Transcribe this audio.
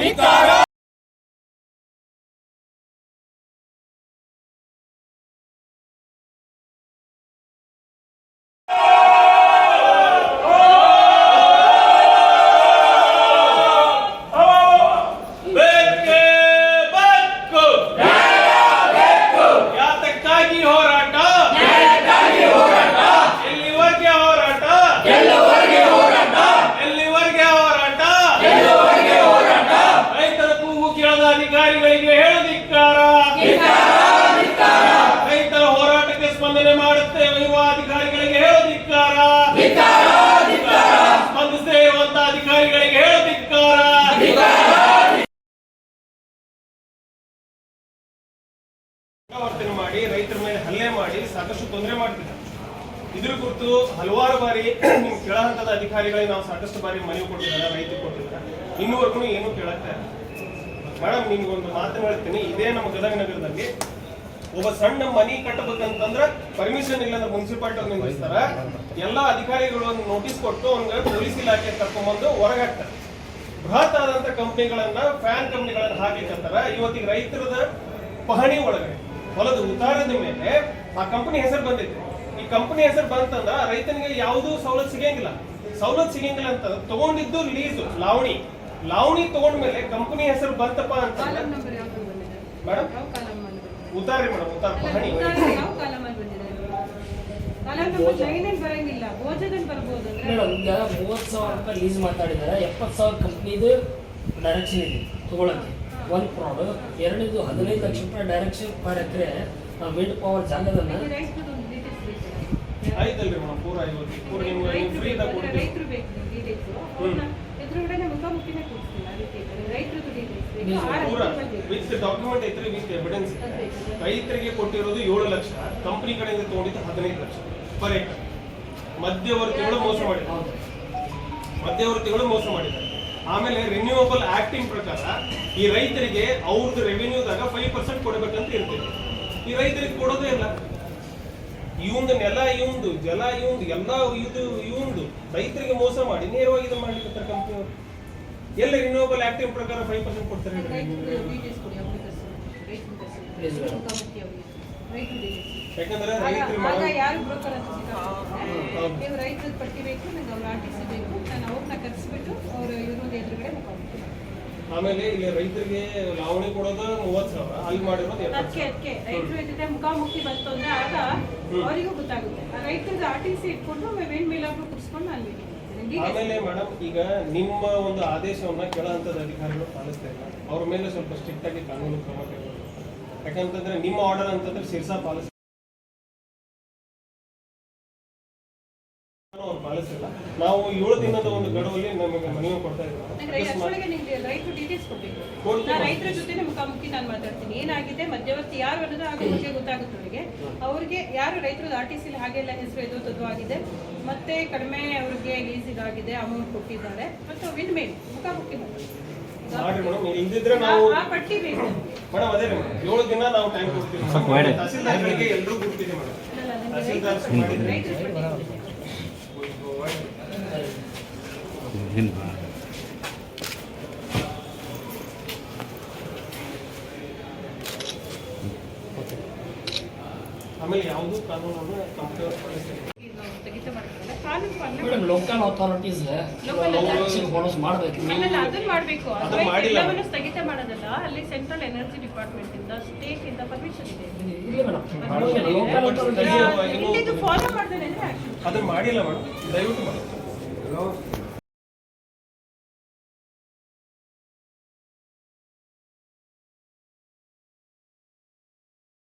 ಧಿಕ್ಕಾರ ಅಧಿಕಾರಿಗಳಿಗೆ ಹೇಳದಿಕ್ಕಾರ. ರೈತರ ಹೋರಾಟಕ್ಕೆ ಸ್ಪಂದನೆ ಮಾಡುತ್ತೇವೆ ಇರುವ ಅಧಿಕಾರಿಗಳಿಗೆ ಹೇಳದಿಕ್ಕಾರ. ಸ್ಪಂದಿಸದೇ ಇರುವಂತ ಅಧಿಕಾರಿಗಳಿಗೆ ಹೇಳದಿಕ್ಕಾರ. ವರ್ತನೆ ಮಾಡಿ, ರೈತರ ಮೇಲೆ ಹಲ್ಲೆ ಮಾಡಿ ಸಾಕಷ್ಟು ತೊಂದರೆ ಮಾಡ್ತಿದ್ದಾರೆ. ಇದ್ರ ಕುರಿತು ಹಲವಾರು ಬಾರಿ ಕೆಳ ಹಂತದ ಅಧಿಕಾರಿಗಳಿಗೆ ನಾವು ಸಾಕಷ್ಟು ಬಾರಿ ಮನವಿ ಕೊಟ್ಟಿದ್ದಾರೆ ರೈತರು ಕೊಟ್ಟಿದ್ದಾರೆ. ಇನ್ನೂವರೆಗೂ ಏನು ಕೇಳಕ್ಕೆ ಮೇಡಮ್ ನಿಮ್ಗೊಂದು ಮಾತು ಹೇಳ್ತೀನಿ. ಇದೇ ನಮ್ಮ ಗದಗ ನಗರದಲ್ಲಿ ಒಬ್ಬ ಸಣ್ಣ ಮನಿ ಕಟ್ಟಬೇಕಂತಂದ್ರ ಪರ್ಮಿಷನ್ ಇಲ್ಲ ಅಂದ್ರೆ ಮುನ್ಸಿಪಾಲಿಟಿ ಅವ್ರು ನಿಲ್ಲಿಸ್ತಾರ. ಎಲ್ಲಾ ಅಧಿಕಾರಿಗಳು ಒಂದು ನೋಟಿಸ್ ಕೊಟ್ಟು ಅವ್ನಿಗೆ ಪೊಲೀಸ್ ಇಲಾಖೆ ಕರ್ಕೊಂಡ್ಬಂದು ಹೊರಗಾಕ್ತಾರೆ. ಬೃಹತ್ ಆದಂತ ಕಂಪ್ನಿಗಳನ್ನ ಫ್ಯಾನ್ ಕಂಪನಿಗಳನ್ನ ಹಾಕಿಕಂತಾರ ಇವತ್ತಿಗೆ ರೈತರದ ಪಹಣಿ ಒಳಗಡೆ, ಹೊಲದ ಉತ್ತಾರದ ಮೇಲೆ ಆ ಕಂಪನಿ ಹೆಸರು ಬಂದಿತ್ತು. ಈ ಕಂಪನಿ ಹೆಸರು ಬಂತಂದ್ರ ರೈತನಿಗೆ ಯಾವುದೂ ಸವಲತ್ತು ಸಿಗಂಗಿಲ್ಲ. ಸವಲತ್ತು ಸಿಗಂಗಿಲ್ಲ ಅಂತ ತಗೊಂಡಿದ್ದು ಲೀಸ್ ಲಾವಣಿ. ಲಾವಣಿ ತಗೊಂಡ್ಮೇಲೆ ಕಂಪನಿ ಹೆಸರು ಬಂತಪ್ಪ ಅಂತ ಕಾಲಂ ನಂಬರ್ ಯಾವ್ದು ಬಂದಿದೆ? ಮೇಡಮ್? ಉತ್ತಾರಿ ಮೇಡಮ್ ಉತ್ತಾರ ಪಹಣಿ. ಮೇಡಮ್ ಈಗ ಮೂವತ್ತು ಸಾವಿರ ರೂಪಾಯಿ ಲೀಸ್ ಮಾತಾಡಿದ್ದಾರೆ ಎಪ್ಪತ್ತು ಸಾವಿರ ಕಂಪ್ನಿದು ಡೈರೆಕ್ಷನ್ ಇದೆ ತಗೊಳಕ್ಕೆ. ಒಂದು ಪ್ರಾಡಕ್ಟ್ ಎರಡನೇದು ಹದಿನೈದು ಲಕ್ಷ ರೂಪಾಯಿ ಡೈರೆಕ್ಷನ್ ಪರ್ ಎಕರೆ ವಿಂಡ್ ಪವರ್ ಜಾಗದನ್ನ. ಆಯ್ತಲ್ರಿ ಮೇಡಮ್ ಪೂರ ಐವತ್ತು ಪೂರ ನಿಮ್ಗೆ ರೈತರು ಫ್ರೀ ಬೇಕು, ಮುಖಾಮುಖಿನೇ. ವಿತ್ ಡಾಕ್ಯುಮೆಂಟ್ ಐತ್ರಿ ವಿತ್ ಎವಿಡೆನ್ಸ್ ರೈತರಿಗೆ ಕೊಟ್ಟಿರೋದು ಏಳು ಲಕ್ಷ ಕಂಪನಿ ಕಡೆಯಿಂದ ತಗೊಂಡಿದ್ದು ಹದಿನೈದು ಲಕ್ಷ ಪರ್ ಏಕರ್ ಮಧ್ಯವರ್ತಿಗಳು ಮೋಸ ಮಾಡಿದ್ದಾರೆ. ಮಧ್ಯವರ್ತಿಗಳು ಮೋಸ ಮಾಡಿದ್ದಾರೆ. ಆಮೇಲೆ ರಿನ್ಯೂವಬಲ್ ಆಕ್ಟಿಂಗ್ ಪ್ರಕಾರ ಈ ರೈತರಿಗೆ ಅವ್ರದ್ದು ರೆವಿನ್ಯೂದಾಗ ಫೈವ್ ಪರ್ಸೆಂಟ್ ಕೊಡಬೇಕಂತ ಇರ್ತೀವಿ. ಈ ರೈತರಿಗೆ ಕೊಡೋದೇ ಇಲ್ಲ. ಇವಂದು ನೆಲ ಇವಂದು ಜಲ ಇವಂದು ಎಲ್ಲ ಇದು ಇವಂದು. ರೈತರಿಗೆ ಮೋಸ ಮಾಡಿ ನೇರವಾಗಿ ಇದು ಮಾಡ್ಲಿಕ್ಕೆ ಕಂಪನಿ ಎಲ್ಲ ರಿನ್ಯೂವಬಲ್ ಆಕ್ಟಿವ್ ಪ್ರಕಾರ ಫೈವ್ ಪರ್ಸೆಂಟ್ ಕೊಡ್ತಾರೆ ರೈತರದ್ದು details ಆಮೇಲೆ ಇಲ್ಲಿ ರೈತರಿಗೆ ಲಾವಣಿ ಕೊಡೋದು ಮೂವತ್ ಸಾವಿರ ಅಲ್ಲಿ ಮಾಡಿರೋದು ಅದಕ್ಕೆ ಎಪ್ಪತ್ತು ಅದಕ್ಕೆ. ರೈತರ ಜೊತೆ ಮುಖಾಮುಖಿ ಬಂತು ಅಂದ್ರೆ ಆಗ ಅವರಿಗೂ ಗೊತ್ತಾಗುತ್ತೆ. ರೈತರದ್ದು ಆರ್ ಟಿ ಸಿ ಇಟ್ಕೊಂಡು ವೇಣ್ ಮೇಲಾದ್ರು ಕುಡಿಸ್ಕೊಂಡು ಅಲ್ಲಿ ಆಮೇಲೆ ಮೇಡಮ್ ಈಗ ನಿಮ್ಮ ಒಂದು ಆದೇಶವನ್ನ ಕೆಳ ಹಂತದ ಅಧಿಕಾರಿಗಳು ಪಾಲಿಸ್ತಾ ಇಲ್ಲ. ಅವ್ರ ಮೇಲೆ ಸ್ವಲ್ಪ ಸ್ಟ್ರಿಕ್ಟ್ ಆಗಿ ಕಾನೂನು ಕ್ರಮ ಕೈಗೊಳ್ಳಿ ಯಾಕಂತಂದ್ರೆ ನಿಮ್ಮ ಆರ್ಡರ್ ಅಂತಂದ್ರೆ ಶಿರ್ಸಾ ಪಾಲಿಸ್ ಅವ್ರು ಪಾಲಿಸಿಲ್ಲ ನಾವು ಏಳು ದಿನದ ಒಂದು ಗಡುವಲ್ಲಿ ನಮಗೆ ಮನವಿ ಕೊಡ್ತಾ ಇದ್ದೀವಿ ರೈತರ ಡೀಟೇಲ್ಸ್ ಕೊಡ್ಬೇಕು. ಕೊಡ್ತೀವಿ. ನಾನು ರೈತರ ಜೊತೆ ಮುಖಾಮುಖಿ ನಾನು ಮಾತಾಡ್ತೀನಿ. ಏನಾಗಿದೆ? ಮಧ್ಯವರ್ತಿ ಯಾರು ಅನ್ನೋದು ಆಗ ಬಗ್ಗೆ ಗೊತ್ತಾಗುತ್ತೆ ಅವರಿಗೆ. ಅವ್ರಿಗೆ ಯಾರು ರೈತರದ್ದು ಆರ್ ಟಿ ಸಿ ಹಾಗೆಲ್ಲ ಹೆಸರು ಎದುರು ಆಗಿದೆ. ಮತ್ತೆ ಕಡಿಮೆ ಅವ್ರಿಗೆ ಲೀಸ್ ಇದಾಗಿದೆ ಅಮೌಂಟ್ ಕೊಟ್ಟಿದ್ದಾರೆ. ಮತ್ತು ವಿನ್ ಮೇಲ್ ಮುಖಾಮುಖಿ ಮಾಡಿ ಮಾಡ್ರಿ ಮೇಡಮ್ ಇಲ್ದಿದ್ರೆ ನಾವು ಪಟ್ಟಿ ಬೇಕು. ಮೇಡಮ್ ಅದೇ ಏಳು ದಿನ ನಾವು ಟೈಮ್ ಕೊಡ್ತೀವಿ. ತಹಸೀಲ್ದಾರ್ಗಳಿಗೆ ಎಲ್ಲರೂ ಕೊಡ್ತೀವಿ ಮೇಡಮ್. ತಹಸೀಲ್ದಾರ್ ಆಮೇಲೆ ಯಾವುದೂ ಕಾನೂನನ್ನು ಮೇಡಮ್ ಲೋಕಲ್ ಅಥಾರಿಟೀಸ್ ಮಾಡಬೇಕು. ಅಲ್ಲಲ್ಲ ಅದನ್ನ ಮಾಡ್ಬೇಕು. ಮಾಡಿಲ್ಲ. ಎಲ್ಲವನ್ನು ಸ್ಥಗಿತ ಮಾಡೋದಲ್ಲ. ಅಲ್ಲಿ ಸೆಂಟ್ರಲ್ ಎನರ್ಜಿ ಡಿಪಾರ್ಟ್ಮೆಂಟ್ ಇಂದ ಸ್ಟೇಟ್ ಇಂದ ಪರ್ಮಿಷನ್ ಇದೆ. ಇಲ್ಲ ಮೇಡಮ್ ಫಾಲೋ. ಅದನ್ನ ಮಾಡಿಲ್ಲ ಮೇಡಮ್. ದಯವಿಟ್ಟು ಮಾಡಿ.